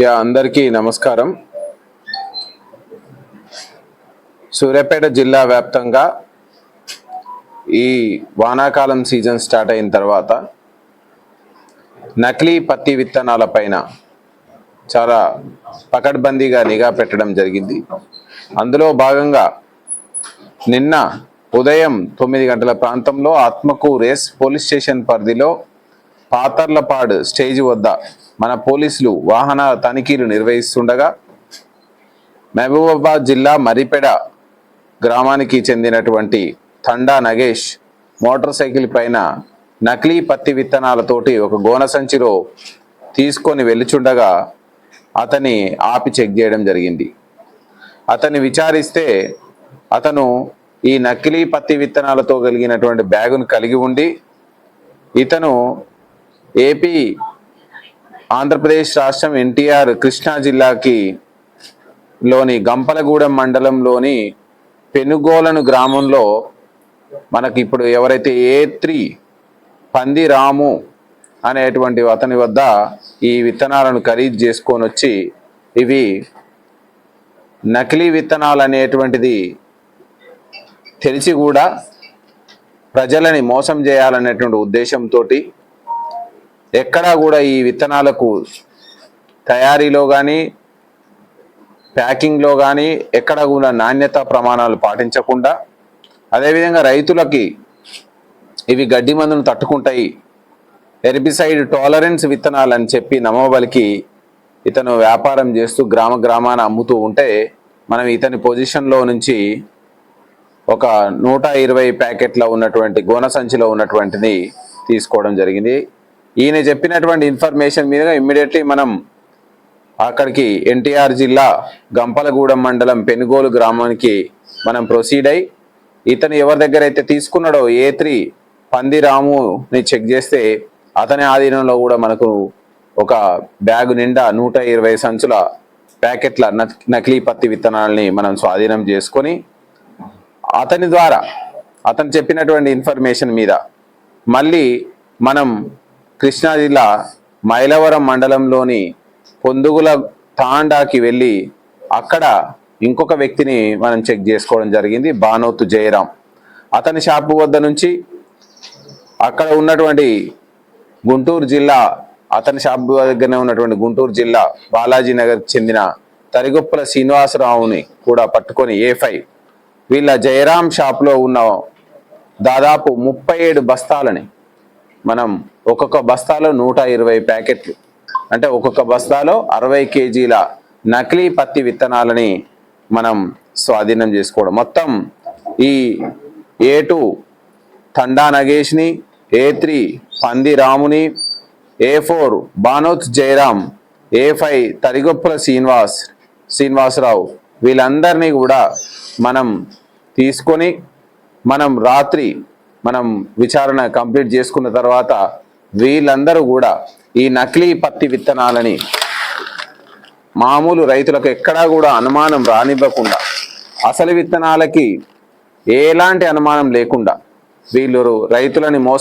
Yeah అందరికీ నమస్కారం. సూర్యాపేట జిల్లా వ్యాప్తంగా ఈ వానాకాలం సీజన్ స్టార్ట్ అయిన తర్వాత నకిలీ పత్తి విత్తనాల పైన చాలా పకడ్బందీగా నిఘా పెట్టడం జరిగింది. అందులో భాగంగా నిన్న ఉదయం తొమ్మిది గంటల ప్రాంతంలో ఆత్మకూరు ఎస్ పోలీస్ స్టేషన్ పరిధిలో పాతర్లపాడు స్టేజ్ వద్ద మన పోలీసులు వాహన తనిఖీలు నిర్వహిస్తుండగా మహబూబాబాద్ జిల్లా మరిపెడ గ్రామానికి చెందినటువంటి తండా నగేష్ మోటార్ సైకిల్ పైన నకిలీ పత్తి విత్తనాలతోటి ఒక గోన సంచిలో తీసుకొని వెళ్ళుచుండగా అతని ఆపి చెక్ చేయడం జరిగింది. అతన్ని విచారిస్తే అతను ఈ నకిలీ పత్తి విత్తనాలతో కలిగినటువంటి బ్యాగును కలిగి ఉండి ఇతను ఏపీ ఆంధ్రప్రదేశ్ రాష్ట్రం ఎన్టీఆర్ కృష్ణా జిల్లాకి లోని గంపలగూడెం మండలంలోని పెనుగోలను గ్రామంలో మనకి ఇప్పుడు ఎవరైతే ఏ త్రీ పంది రాము అనేటువంటి అతని వద్ద ఈ విత్తనాలను ఖరీదు చేసుకొని వచ్చి ఇవి నకిలీ విత్తనాలు అనేటువంటిది తెలిసి కూడా ప్రజలని మోసం చేయాలనేటువంటి ఉద్దేశంతో ఎక్కడా కూడా ఈ విత్తనాలకు తయారీలో కానీ ప్యాకింగ్లో కానీ ఎక్కడ కూడా నాణ్యత ప్రమాణాలు పాటించకుండా అదేవిధంగా రైతులకి ఇవి గడ్డి మందును తట్టుకుంటాయి హెర్బిసైడ్ టాలరెన్స్ విత్తనాలు అని చెప్పి నమ్మబలికి ఇతను వ్యాపారం చేస్తూ గ్రామ గ్రామాన అమ్ముతూ ఉంటే మనం ఇతని పొజిషన్లో నుంచి ఒక నూట ఇరవై ప్యాకెట్లో ఉన్నటువంటి గోన సంచిలో ఉన్నటువంటిది తీసుకోవడం జరిగింది. ఈయన చెప్పినటువంటి ఇన్ఫర్మేషన్ మీదుగా ఇమ్మీడియట్లీ మనం అక్కడికి ఎన్టీఆర్ జిల్లా గంపలగూడెం మండలం పెనుగోలు గ్రామానికి మనం ప్రొసీడ్ అయి ఇతను ఎవరి దగ్గర అయితే తీసుకున్నాడో ఏ త్రీ పందిరాముని చెక్ చేస్తే అతని ఆధీనంలో కూడా మనకు ఒక బ్యాగు నిండా నూట ఇరవై సంచుల ప్యాకెట్ల నకిలీ పత్తి విత్తనాలని మనం స్వాధీనం చేసుకొని అతని ద్వారా అతను చెప్పినటువంటి ఇన్ఫర్మేషన్ మీద మళ్ళీ మనం కృష్ణా జిల్లా మైలవరం మండలంలోని పొందుగుల తాండాకి వెళ్ళి అక్కడ ఇంకొక వ్యక్తిని మనం చెక్ చేసుకోవడం జరిగింది బానోతు జయరాం. అతని షాపు వద్ద నుంచి అక్కడ ఉన్నటువంటి గుంటూరు జిల్లా అతని షాపు దగ్గరనే ఉన్నటువంటి గుంటూరు జిల్లా బాలాజీ నగర్ చెందిన తరిగొప్పల శ్రీనివాసరావుని కూడా పట్టుకొని ఏ ఫైవ్ వీళ్ళ జయరాం షాప్లో ఉన్న దాదాపు ముప్పై ఏడు బస్తాలని మనం ఒక్కొక్క బస్తాలో నూట ఇరవై ప్యాకెట్లు. అంటే ఒక్కొక్క బస్తాలో అరవై కేజీల నకిలీ పత్తి విత్తనాలని మనం స్వాధీనం చేసుకోవడం. మొత్తం ఈ ఏ టూ తండా నగేష్ని ఏ త్రీ పంది రాముని A four Banoth Jayaram A five Tarigoppula Srinivas Srinivasarao వీళ్ళందరినీ కూడా మనం తీసుకొని మనం రాత్రి మనం విచారణ కంప్లీట్ చేసుకున్న తర్వాత వీళ్ళందరూ కూడా ఈ నకిలీ పత్తి విత్తనాలని మామూలు రైతులకు ఎక్కడా కూడా అనుమానం రానివ్వకుండా అసలు విత్తనాలకి ఎలాంటి అనుమానం లేకుండా వీళ్ళు రైతులని మోసం